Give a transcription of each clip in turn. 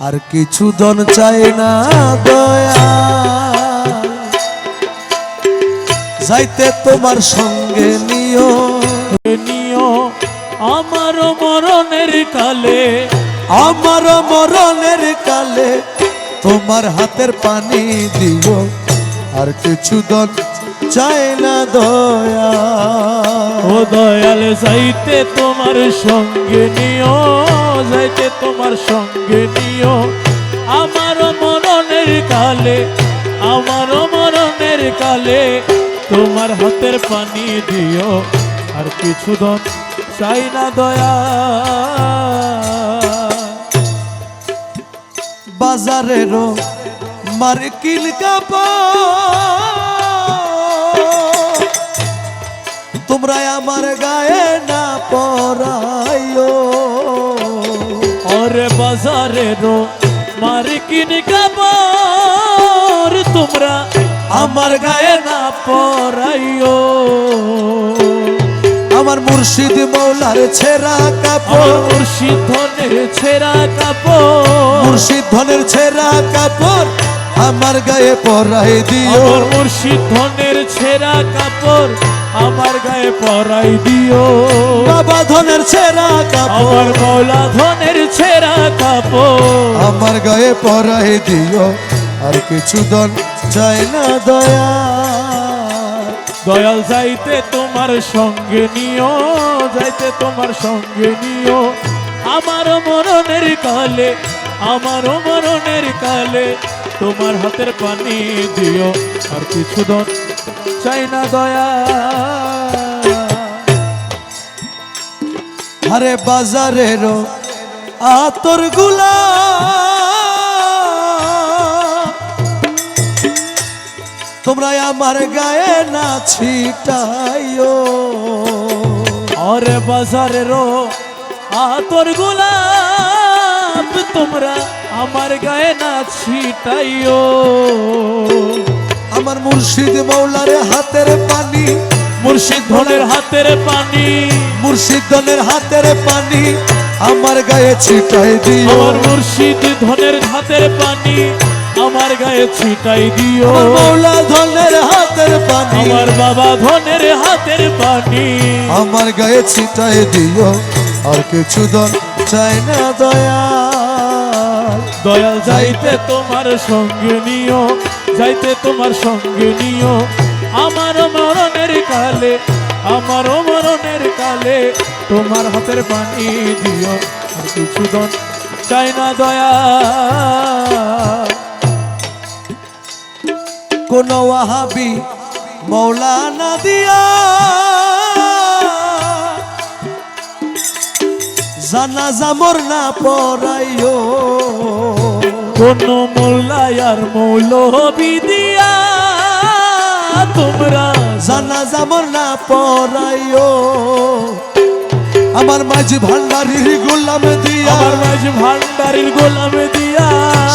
আর কিছু দন চাই না দয়া। যাইতে তোমার সঙ্গে নিও। নিও আমার মরণের কালে। আমার মরণের কালে তোমার হাতের পানি দিও। আর কিছু দন চাই না দয়া। ও দয়াল যাইতে তোমার সঙ্গে নিও। যাইতে তোমার সঙ্গে নিও। আমার মরণের কালে, আমার মরণের কালে তোমার হাতের পানি দিও। আর কিছু দন চাই না দয়া। বাজারেরও মার্কিন কাপড়। তোমরা আমার গায়ে না পরাইও। ওরে বাজারেরও মার্কিন কাপড়। তোমরা আমার গায়ে না পরাইও। আমার মুর্শিদ মৌলার ছেঁড়া কাপড়। মুর্শিদ ধনের ছেঁড়া কাপড়। মুর্শিদ ধনের ছেঁড়া কাপড় আমার গায়ে পরাই দিও। মুর্শিদ ধনের ছেঁড়া কাপড়। আমার গায়ে পরাই দিও। বাবা ধনের ছেঁড়া আমার মৌলা ধনের ছেঁড়া কাপড়। আমার গায়ে পরাই দিও। আর কিছু দন চাই না দয়া। দয়াল যাইতে তোমার সঙ্গে নিও। যাইতে তোমার সঙ্গে নিও। আমার মরণের কালে আমার মরণের কালে তোমার হাতের পানি দিও। আর কিছু দন চাই না দয়া। আরে বাজারেরও আতরগুলা। তোমরা আমার গায়ে না ছিটাইও। আরে বাজারেরও আতর গোলাপ তোমরা আমার গায়ে না ছিটাইও। আমার মুর্শিদ মৌলার হাতের পানি। মুর্শিদ ধনের হাতের পানি। মুর্শিদ ধনের হাতের পানি আমার গায়ে ছিটাই দিও। আমার মুর্শিদ ধনের হাতের পানি আমার গায়ে ছিটাই দিও। মৌলা ধনের হাতের পানি। আমার বাবা ধনের হাতের পানি। আমার গায়ে ছিটাই দিও। আর কিছু দন চাই না দয়া দয়াল যাইতে তোমার সঙ্গে নিও। যাইতে তোমার সঙ্গে নিও। আমার মরণের কালে আমার মরণের কালে তোমার হাতের পানি দিও। আর কিছু দন চাই না দয়া। কোন ওয়াহাবি মৌলানা দিয়া জানাজা মোর না পড়াইও। কোন মোল্লায়ার মৌলবি দিয়া। তোমরা জানাজা মোর না পড়াইও আমার মাঝ ভান্ডারির গোলাম দিয়া। আমার মাঝ ভান্ডারির গোলামে দিয়া।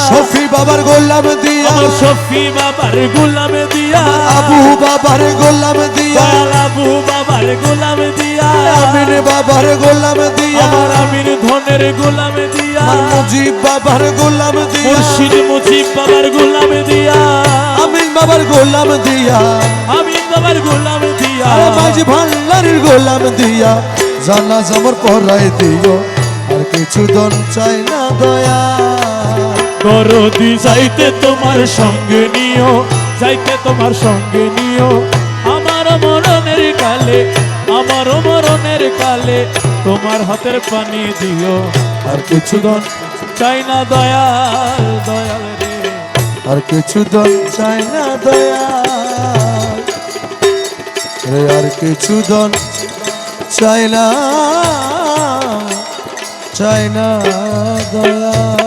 শফি বাবার গোলাম দিয়া। আমার শফি বাবার গোলামে দিয়া। আবু বাবার গোলাম দিয়া। আবু বাবার গোলামে দিয়া। আমিন বাবার গোলাম দিয়া। আমার আমির ধনের গোলামে দিয়া। আমার মুজিব বাবার গোলাম বাবার গোলাম দিয়া। আমিন বাবার গোলামে দিয়া। আরে মাঝি ভান্ডারির গোলাম দিয়া। জানা জামর পরাই দিও আর কিছু দন চাই না দয়া। দরদি যাইতে তোমার সঙ্গে নিও যাইতে তোমার সঙ্গে নিও। আমার মরণের কালে আমার মরণের কালে তোমার হাতের পানি দিও। আর কিছু দন চাই না দয়াল দয়াল রে। আর কিছু দন চাই না দয়া। রে, আর কিছু দন চাই না চাই না দয়া।